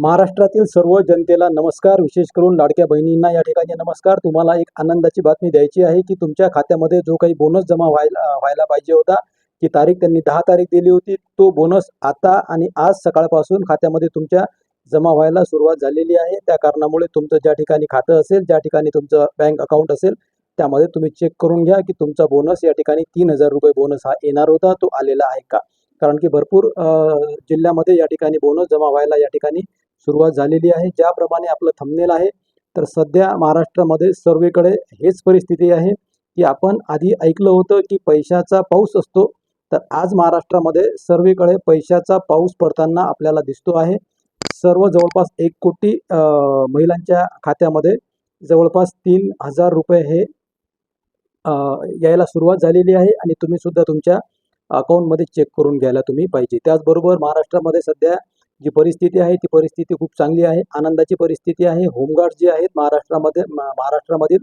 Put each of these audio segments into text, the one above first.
महाराष्ट्रातील सर्व जनतेला नमस्कार. विशेष करून लाडक्या बहिणींना या ठिकाणी नमस्कार. तुम्हाला एक आनंदाची बातमी द्यायची आहे की तुमच्या खात्यामध्ये जो काही बोनस जमा व्हायला व्हायला पाहिजे होता ती तारीख त्यांनी दहा तारीख दिली होती. तो बोनस आता आणि आज सकाळपासून खात्यामध्ये तुमच्या जमा व्हायला सुरुवात झालेली आहे. त्या कारणामुळे तुमचं ज्या ठिकाणी खातं असेल ज्या ठिकाणी तुमचं बँक अकाउंट असेल त्यामध्ये तुम्ही चेक करून घ्या की तुमचा बोनस या ठिकाणी तीन हजार रुपये बोनस हा येणार होता तो आलेला आहे का? कारण की भरपूर जिल्ह्यामध्ये या ठिकाणी बोनस जमा व्हायला या ठिकाणी सुरुवात झालेली आहे. ज्याप्रमाणे आपलं थंबनेल आहे तर सध्या महाराष्ट्रामध्ये सर्वेकडे हेच परिस्थिती आहे की आपण आधी ऐकलं होतं की पैशाचा पाऊस असतो तर आज महाराष्ट्रामध्ये सर्वेकडे पैशाचा पाऊस पडताना आपल्याला दिसतो आहे. सर्व जवळपास एक कोटी महिलांच्या खात्यामध्ये जवळपास तीन हजार रुपये हे यायला सुरुवात झालेली आहे आणि तुम्ही सुद्धा तुमच्या अकाउंटमध्ये चेक करून घ्यायला तुम्ही पाहिजे. त्याचबरोबर महाराष्ट्रामध्ये सध्या जी परिस्थिती आहे ती परिस्थिती खूप चांगली आहे. आनंदाची परिस्थिती आहे. होमगार्ड जे आहेत महाराष्ट्रामध्ये महाराष्ट्रामधील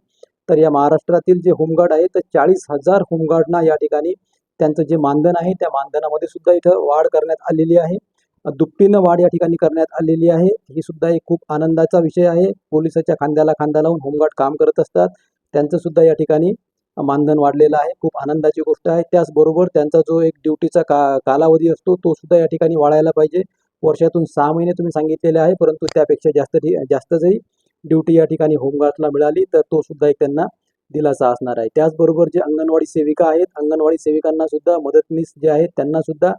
तर या महाराष्ट्रातील जे होमगार्ड आहे तर चाळीस हजार होमगार्डना या ठिकाणी त्यांचं जे मानधन आहे त्या मानधनामध्ये सुद्धा इथं वाढ करण्यात आलेली आहे. दुपटीनं वाढ या ठिकाणी करण्यात आलेली आहे. ही सुद्धा एक खूप आनंदाचा विषय आहे. पोलिसाच्या खांद्याला खांदा लावून होमगार्ड काम करत असतात. त्यांचं सुद्धा या ठिकाणी मानधन वाढलेलं आहे. खूप आनंदाची गोष्ट आहे. त्याचबरोबर त्यांचा जो एक ड्युटीचा का कालावधी असतो तो सुद्धा या ठिकाणी वाढायला पाहिजे. वर्षातून सहा महिने तुम्ही सांगितलेले आहे परंतु त्यापेक्षा जास्त जास्त जरी ड्युटी या ठिकाणी होमगार्डला मिळाली तर तो सुद्धा एक त्यांना दिलासा असणार आहे. त्याचबरोबर जे अंगणवाडी सेविका आहेत अंगणवाडी सेविकांना सुद्धा मदतनीस जे आहेत त्यांना सुद्धा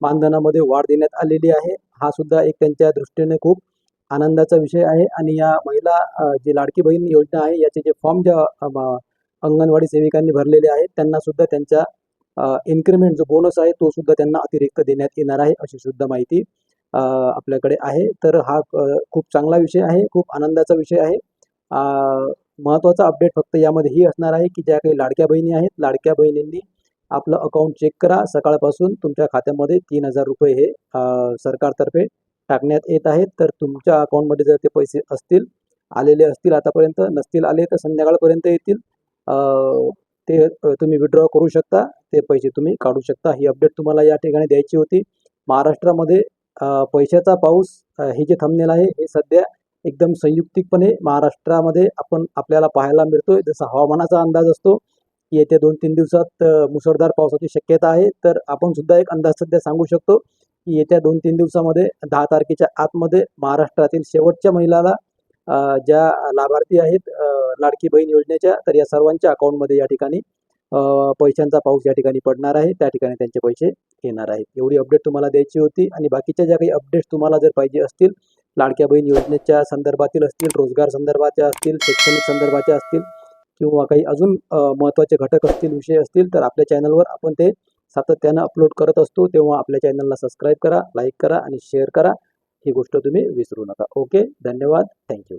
मानधनामध्ये वाढ देण्यात आलेली आहे. हा सुद्धा एक त्यांच्या दृष्टीने खूप आनंदाचा विषय आहे आणि या महिला जी लाडकी बहीण योजना आहे याचे जे फॉर्म ज्या अंगणवाडी सेविकांनी भरलेले आहेत त्यांना सुद्धा त्यांच्या इन्क्रिमेंट जो बोनस आहे तो सुद्धा त्यांना अतिरिक्त देण्यात येणार आहे अशी सुद्धा माहिती आपल्याकडे आहे. तर हा खूप चांगला विषय आहे. खूप आनंदाचा विषय आहे. महत्त्वाचा अपडेट फक्त यामध्ये ही असणार आहे की ज्या काही लाडक्या बहिणी आहेत लाडक्या बहिणींनी आपलं अकाउंट चेक करा. सकाळपासून तुमच्या खात्यामध्ये तीन हजार रुपये हे सरकारतर्फे टाकण्यात येत आहेत. तर तुमच्या अकाउंटमध्ये जर ते पैसे असतील आलेले असतील आतापर्यंत नसतील आले तर संध्याकाळपर्यंत येतील. ते तुम्ही विड्रॉ करू शकता. ते पैसे तुम्ही काढू शकता. ही अपडेट तुम्हाला या ठिकाणी द्यायची होती. महाराष्ट्रामध्ये पैशाचा पाऊस हे जे थंबनेल आहे हे सध्या एकदम संयुक्तिकपणे महाराष्ट्रामध्ये आपण आपल्याला पाहायला मिळतोय. जसा हवामानाचा अंदाज असतो की येत्या दोन तीन दिवसात मुसळधार पावसाची शक्यता आहे. तर आपण सुद्धा एक अंदाज सध्या सांगू शकतो की येत्या दोन तीन दिवसामध्ये दहा तारखेच्या आतमध्ये महाराष्ट्रातील शेवटच्या महिलाला ज्या लाभार्थी आहेत लाडकी बहीण योजनेच्या तर या सर्वांच्या अकाउंटमध्ये या ठिकाणी पैशांचा पाऊस या ठिकाणी पडणार आहे त्या ठिकाणी त्यांचे पैसे येणार आहेत. एवढी अपडेट तुम्हाला द्यायची होती आणि बाकीच्या ज्या काही अपडेट्स तुम्हाला जर पाहिजे असतील लाडक्या बहीण योजनेच्या संदर्भातील असतील रोजगार संदर्भाच्या असतील शैक्षणिक संदर्भाच्या असतील किंवा काही अजून महत्त्वाचे घटक असतील विषय असतील तर आपल्या चॅनलवर आपण ते सातत्यानं अपलोड करत असतो. तेव्हा आपल्या चॅनलला सबस्क्राईब करा लाईक करा आणि शेअर करा. ही गोष्ट तुम्ही विसरू नका. ओके धन्यवाद. थँक्यू